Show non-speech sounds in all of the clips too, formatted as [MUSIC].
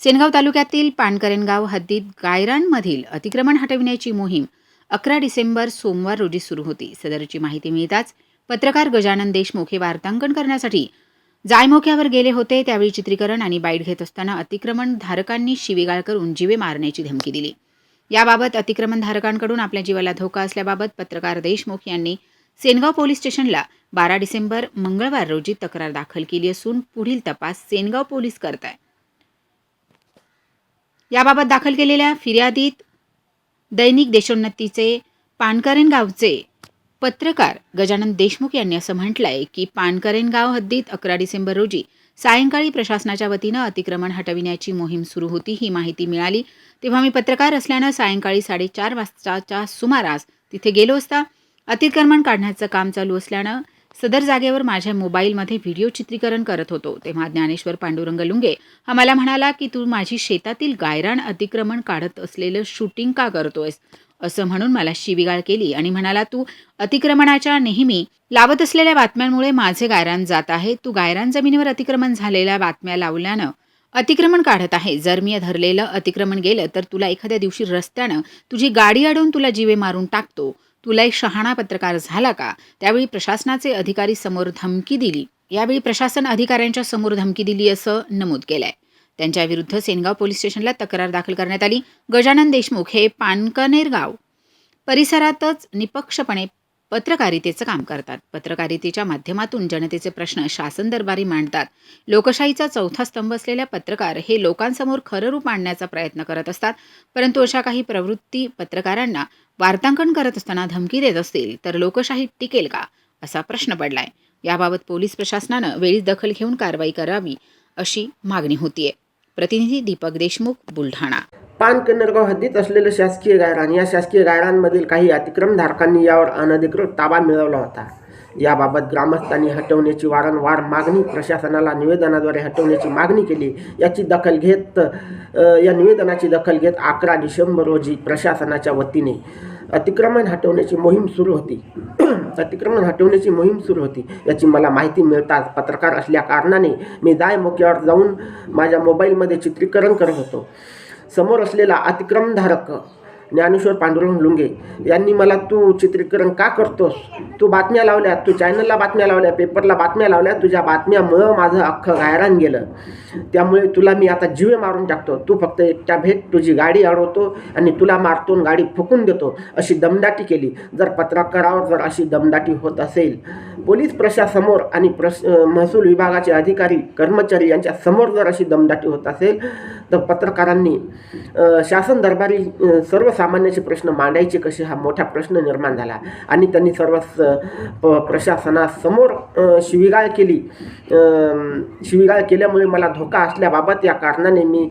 सेनगाव तालुक्यातील पानकरेनगाव हद्दीत गायरानमधील अतिक्रमण हटविण्याची मोहीम अकरा डिसेंबर सोमवार रोजी सुरू होती. सदरची माहिती मिळताच पत्रकार गजानन देशमुख हे वार्तांकन करण्यासाठी जायमोक्यावर गेले होते. त्यावेळी चित्रीकरण आणि बाईट घेत असताना अतिक्रमण धारकांनी शिवीगाळ करून जीवे मारण्याची धमकी दिली. याबाबत अतिक्रमण धारकांकडून आपल्या जीवाला धोका असल्याबाबत पत्रकार देशमुख यांनी सेनगाव पोलीस स्टेशनला बारा डिसेंबर मंगळवार रोजी तक्रार दाखल केली असून पुढील तपास सेनगाव पोलीस करत आहे याबाबत दाखल केलेल्या फिर्यादीत दैनिक देशोन्नतीचे पानकरेन गावचे पत्रकार गजानन देशमुख यांनी असं म्हटलंय की पानकरेन गाव हद्दीत अकरा डिसेंबर रोजी सायंकाळी प्रशासनाच्या वतीनं अतिक्रमण हटविण्याची मोहीम सुरू होती ही माहिती मिळाली. तेव्हा मी पत्रकार असल्यानं सायंकाळी साडेचार वाजताच्या सुमारास तिथे गेलो असता अतिक्रमण काढण्याचं काम चालू असल्यानं सदर जागेवर माझ्या मोबाईलमध्ये व्हिडिओ चित्रीकरण करत होतो. तेव्हा ज्ञानेश्वर पांडुरंग लुंगे हा मला म्हणाला की तू माझी शेतातील गायरान अतिक्रमण काढत असलेलं शूटिंग का करतोयस? असं म्हणून मला शिवीगाळ केली आणि म्हणाला तू अतिक्रमणाच्या नेहमी लावत असलेल्या बातम्यांमुळे माझे गायरान जात आहे. तू गायरान जमिनीवर अतिक्रमण झालेल्या बातम्या लावल्यानं अतिक्रमण काढत आहे. जर मी धरलेलं अतिक्रमण गेलं तर तुला एखाद्या दिवशी रस्त्यानं तुझी गाडी अडवून तुला जीवे मारून टाकतो. तुला एक शहाणा पत्रकार झाला का? त्यावेळी प्रशासनाचे अधिकारी समोर धमकी दिली. यावेळी प्रशासन अधिकाऱ्यांच्या समोर धमकी दिली असं नमूद केलंय. त्यांच्या विरुद्ध सेनगाव पोलीस स्टेशनला तक्रार दाखल करण्यात आली. गजानन देशमुख हे पानकनेर गाव. परिसरातच निपक्षपणे पत्रकारितेचं काम करतात. पत्रकारितेच्या माध्यमातून जनतेचे प्रश्न शासन दरबारी मांडतात. लोकशाहीचा चौथा स्तंभ असलेल्या पत्रकार हे लोकांसमोर खरं रूप आणण्याचा प्रयत्न करत असतात. परंतु अशा काही प्रवृत्ती पत्रकारांना वार्तांकन करत असताना धमकी देत असतील तर लोकशाही टिकेल का? असा प्रश्न पडलाय. याबाबत पोलीस प्रशासनानं वेळीच दखल घेऊन कारवाई करावी अशी मागणी होतीये. प्रतिनिधी दीपक देशमुख बुलढाणा. पानकन्नरगाव हद्दीत असलेलं शासकीय गायरान या शासकीय गायरांमधील काही अतिक्रमधारकांनी यावर अनधिकृत ताबा मिळवला होता. याबाबत ग्रामस्थांनी हटवण्याची वारंवार मागणी प्रशासनाला निवेदनाद्वारे हटवण्याची मागणी केली. याची दखल घेत या निवेदनाची दखल घेत अकरा डिसेंबर रोजी प्रशासनाच्या वतीने अतिक्रमण हटवण्याची मोहीम सुरू होती. [CLEARS THROAT] अतिक्रमण हटवण्याची मोहीम सुरू होती. याची मला माहिती मिळताच पत्रकार असल्या कारणाने मी दाय मोक्यावर जाऊन माझ्या मोबाईलमध्ये चित्रीकरण करत होतो. समोर असलेला अतिक्रमधारक ज्ञानेश्वर पांडुरंग लुंगे. यांनी मला तू चित्रीकरण का करतोस? तू बातम्या लावल्या तू चॅनलला बातम्या लावल्या पेपरला बातम्या लावल्या तुझ्या बातम्यामुळं माझं अख्खं गायरान गेलं. त्यामुळे तुला मी आता जीवे मारून टाकतो. तू फक्त एकट्या भेट तुझी गाडी अडवतो आणि तुला मारतो गाडी फुकून देतो अशी दमदाटी केली. जर पत्रकारावर जर अशी दमदाटी होत असेल पोलीस प्रशासमोर आणि प्रश महसूल विभागाचे अधिकारी कर्मचारी यांच्या समोर जर अशी दमदाटी होत असेल तर पत्रकारांनी शासन दरबारी सर्व सर्वसामान्याचे प्रश्न मांडायचे कसे हा मोठा प्रश्न निर्माण झाला. आणि त्यांनी सर्व प- प्रशासनासमोर शिवीगाळ केली. शिवीगाळ केल्यामुळे मला धोका असल्याबाबत या कारणाने मी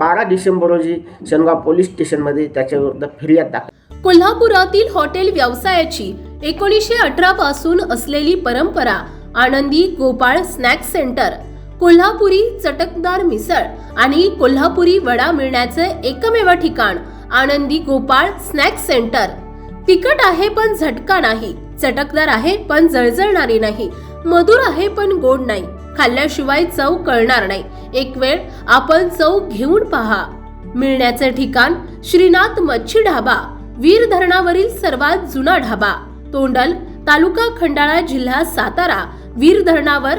बारा डिसेंबर रोजी शनगाव पोलीस स्टेशनमध्ये त्याच्याविरुद्ध फिर्याद दाखल कोल्हापुरातील हॉटेल व्यवसायाची एकोणीसशे अठरा पासून असलेली परंपरा आनंदी गोपाळ स्नॅक्स सेंटर कोल्हापुरी चटकदार मिसळ आणि कोल्हापुरी वडा मिळण्याचं एकमेव ठिकाण आनंदी गोपाळ स्नॅक्स सेंटर. तिखट आहे पण झटका नाही. चटकदार आहे पण जळजळणारी नाही. मधुर आहे पण गोड नाही. खाल्ल्याशिवाय चव कळणार नाही. एक वेळ आपण चव घेऊन पहा. मिळण्याचे ठिकाण श्रीनाथ मच्छी ढाबा. वीर धरणावरील सर्वात जुना ढाबा. तोंडल तालुका खंडाळा जिल्हा सातारा. वीर धरणावर